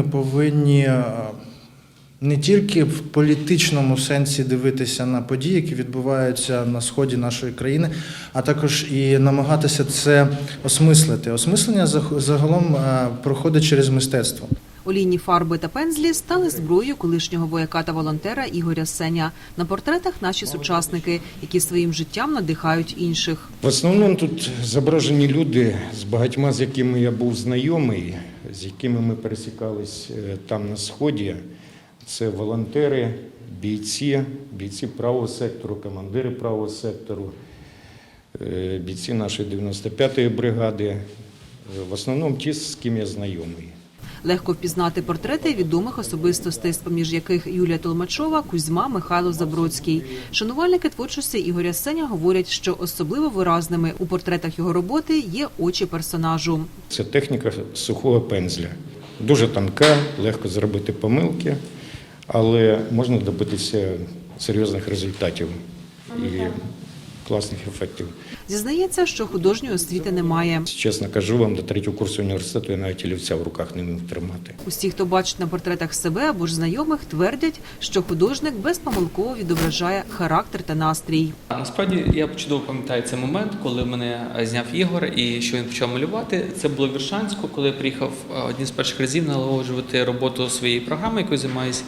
Ми повинні е, не тільки в політичному сенсі дивитися на події, які відбуваються на сході нашої країни, а також і намагатися це осмислити. Осмислення заг- загалом е, проходить через мистецтво. Олійні фарби та пензлі стали зброєю колишнього вояка та волонтера Ігоря Сеня. На портретах наші сучасники, які своїм життям надихають інших. В основному тут зображені люди, з багатьма з якими я був знайомий, з якими ми пересікались е, там на сході. Це волонтери, бійці, бійці правого сектору, командири правого сектору, е, бійці нашої 95-ї бригади. В основному ті, з ким я знайомий. Легко впізнати портрети відомих особистостей, з поміж яких Юлія Толмачова, Кузьма, Михайло Забродський. Шанувальники творчості Ігоря Сеня говорять, що особливо виразними у портретах його роботи є очі персонажу. Це техніка сухого пензля. Дуже тонка, легко зробити помилки, але можна добитися серйозних результатів і класних ефектів. Зізнається, що художньої освіти немає. Чесно кажу вам, до третього курсу університету я навіть олівця в руках не міг тримати. Усі, хто бачить на портретах себе або ж знайомих, твердять, що художник безпомилково відображає характер та настрій. А насправді я чудово пам'ятаю цей момент, коли мене зняв Ігор і що він почав малювати. Це було в Віршанську, коли я приїхав е, одні з перших разів налагоджувати роботу своєї програми, якою займаюся,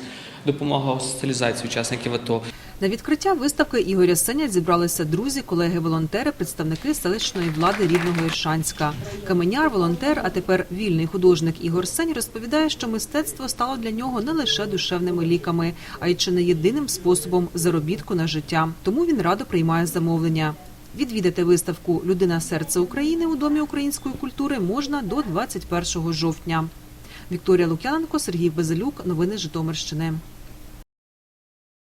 допомога у соціалізації учасників АТО. На відкриття виставки Ігоря Сеня зібралися друзі, колеги, волонтери, представники селищної влади рідного Іршанська. Каменяр, волонтер, а тепер вільний художник Ігор Сень розповідає, що мистецтво стало для нього не лише душевними ліками, а й чи не єдиним способом заробітку на життя. Тому він радо приймає замовлення. Відвідати виставку Людина серце України у домі української культури можна до 21 жовтня. Вікторія Лук'яненко, Сергій Безелюк. Новини Житомирщини.